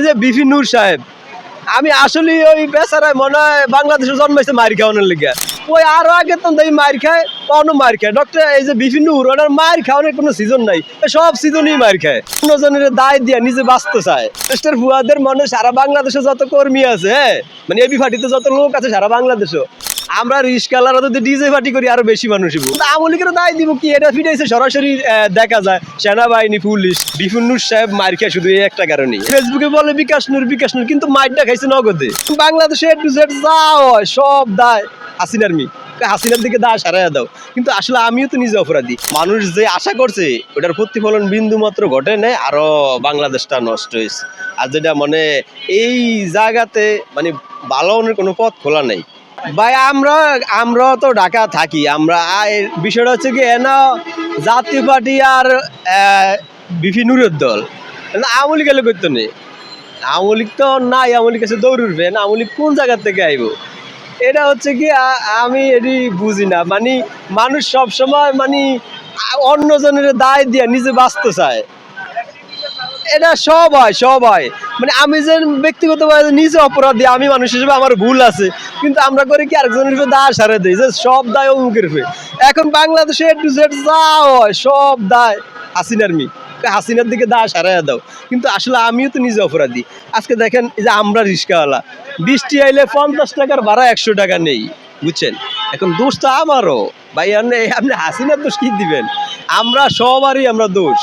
এই যে বিপি নূর সাহেব, আমি আসলে ওই বেচারায় মনে হয় বাংলাদেশে জন্মাইছে মারি খাওয়ানোর লিগে ওই আরও আগে তো এই মার খায় কখনো মার খায়। ডক্টর এই যে বিভিন্ন নূর ওনার মার খাওয়ানোর কোনো সিজন নাই। সব সিজনই মার খায়। অন্যজনের দায় দিয়া নিজে বাঁচতে চায়। মিস্টার ফুয়াদের মনে সারা বাংলাদেশে যত কর্মী আছে হ্যাঁ? মানে এবি ফাটিতে যত লোক আছে সারা বাংলাদেশে আমরা রিস্কালারা যদি ডিজে পার্টি করি আরও বেশি মানুষ হইব আমলিকের দায় দিব কি? এটা ফিটাইছে সরাসরি দেখা যায়। সেনাবাহিনী, পুলিশ বিপুন্নুর সাহেব মার খায় শুধু এই একটা কারণে। ফেসবুকে বলে বিকাশ নূর বিকাশ নূর, কিন্তু মাইরটা খাইছে নগদে। বাংলাদেশে টু জেড যা হয়, সব দায়। হাসিনার মি হাসিনার দিকে দায় সারাইয়া দাও। কিন্তু আসলে আমিও তো নিজে অপরাধী। মানুষ যে আশা করছে, ওটার প্রতিফলন বিন্দু মাত্র ঘটে নেই, আরও বাংলাদেশটা নষ্ট হয়েছে। আর যেটা মানে এই জায়গাতে মানে হওয়ার কোনো পথ খোলা নেই। ভাই, আমরা আমরা তো ঢাকা থাকি। আমরা বিষয়টা হচ্ছে কি, এনা জাতীয় পার্টি আর বিভিন্নুরের দল। না আওয়ামী লীগ এলে করতো নেই। আওয়ামী লীগ তো নাই, আওয়ামী লীগ কাছে দৌড় উঠবে। না আওয়ামী লীগ কোন জায়গা থেকে আইব? এটা হচ্ছে কি আমি এটি বুঝি না। মানে মানুষ সব সময় মানে অন্যজনের দায় দিয়ে নিজে বাঁচতে চায়। এটা সব হয় সব হয়। মানে আমি যে ব্যক্তিগতভাবে নিজে অপরাধী, আমি মানুষ হিসেবে আমার ভুল আছে। কিন্তু আমরা করি কি, আরেকজনের উপরে দায় সারে দিই, যে সব দায় অমুকের উপরে। এখন বাংলাদেশে এ টু জেড যা হয়, সব দায় হাসিনার মি। হাসিনার দিকে দা সারাইয়া দাও। কিন্তু আসলে আমিও তো নিজে অপরাধী। আজকে দেখেন এই যে আমরা রিক্সাওয়ালা বৃষ্টি আইলে পঞ্চাশ টাকার ভাড়া একশো টাকা নেই, বুঝছেন? এখন দোষ তো আমারও। ভাই, আপনি আপনি হাসিনার দোষ কি দিবেন? আমরা সবারই আমরা দোষ।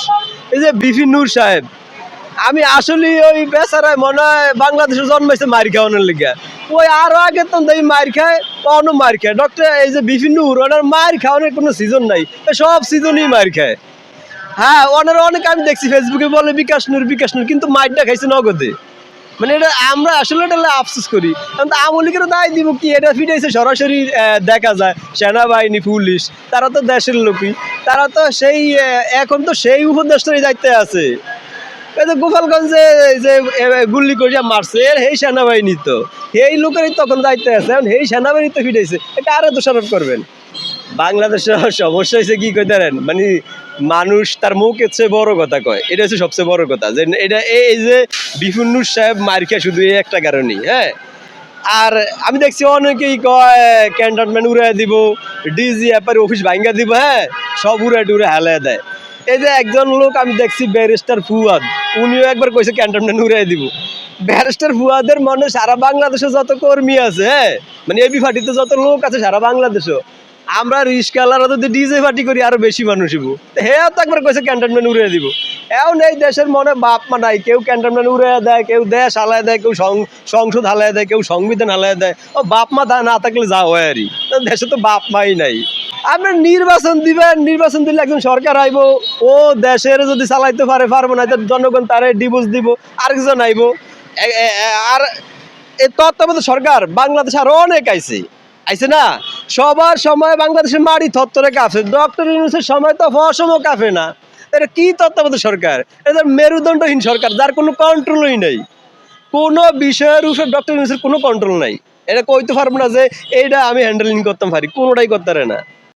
এই যে বিপিন নূর সাহেব, আমি আসলে ওই বেচারায় মনে হয় বাংলাদেশে জন্মাইছে মার খাওয়ানোর লিগে। ওই আরও আগে তো এই মার খায়, কখনো মার খায়। ডক্টর, এই যে বিভিন্ন ওনার মার খাওয়ানোর কোনো সিজন নাই। সব সিজনই মার খায়। হ্যাঁ ওনারা অনেক আমি দেখছি ফেসবুকে বলে বিকাশ নূর বিকাশ নূর, কিন্তু মারটা খাইছে নগদে। মানে এটা আমরা আসলে এটা আফসোস করি। কারণ আওয়ামী লীগের দায় দিব কি? এটা ফিটাইছে সরাসরি দেখা যায়। সেনাবাহিনী, পুলিশ, তারা তো দেশের লোকই। তারা তো সেই এখন তো সেই উপদেষ্টারই দায়িত্বে আছে। এই যে গোপালগঞ্জে যে গুল্লি করিয়া মারছে, এর সেই সেনাবাহিনী তো। এই লোকেরই তখন দায়িত্বে আছে। এখন এই সেনাবাহিনী তো ফিটাইছে। এটা আরও দোষারোপ করবেন। বাংলাদেশের সমস্যা হয়েছে কি কই জানেন? মানে মানুষ তার মুখের চেয়ে বড় কথা কয়। এটা হচ্ছে সবচেয়ে বড় কথা যে এটা এই যে বিপুন্নুর সাহেব মার খেয়ে শুধু এই একটা কারণেই হ্যাঁ? আর আমি দেখছি অনেকেই কয়, ক্যান্টনমেন্ট উড়াই দিব, ডিজি অ্যাপার অফিস ভাঙ্গা দিব হ্যাঁ? সব উড়ে টুড়ে হেলায় দেয়। এই যে একজন লোক আমি দেখছি ব্যারিস্টার ফুয়াদ, উনিও একবার কইছে ক্যান্টনমেন্ট উড়াই দিব। ব্যারিস্টার ফুয়াদের মনে সারা বাংলাদেশে যত কর্মী আছে হ্যাঁ? মানে এবি ফাটিতে যত লোক আছে সারা বাংলাদেশে আমরা রিস্কালারা যদি ডিজে পার্টি করি, আরও বেশি মানুষ হইব। হেও তো একবার কইছে ক্যান্টনমেন্ট উড়িয়ে দিব। এখন এই দেশের মনে বাপ মা নাই। কেউ ক্যান্টনমেন্ট উড়িয়ে দেয়, কেউ দেশ হালায় দেয়, কেউ সংসদ হালায় দেয়, কেউ সংবিধান হালায় দেয়। ও বাপ মা না থাকলে যা হয় আরই তো দেশে তো বাপ মাই নাই। আপনার নির্বাচন দিবেন, নির্বাচন দিলে একজন সরকার আইব। ও দেশের যদি চালাইতে পারে, পারব না জনগণ তারে ডিভোর্স দিব, আরেকজন আইব। আর তত্ত্বাবধায়ক সরকার, বাংলাদেশ আরও অনেক আইছে। আইছে না? সবার সময় বাংলাদেশের মারি থত্তরে কাফে ডক্টর ইউনুসের সময় তো অসম কাফে না। এটা কি তত্ত্বাবধায়ক সরকার? এটা মেরুদণ্ডহীন সরকার, যার কোনো কন্ট্রোলই নেই। কোনো বিষয়ের উপর ডক্টর ইউনুসের কোনো কন্ট্রোল নাই। এটা কইতে পারব না যে এইটা আমি হ্যান্ডেলিং করতাম পারি কোনোটাই করতে পারে না।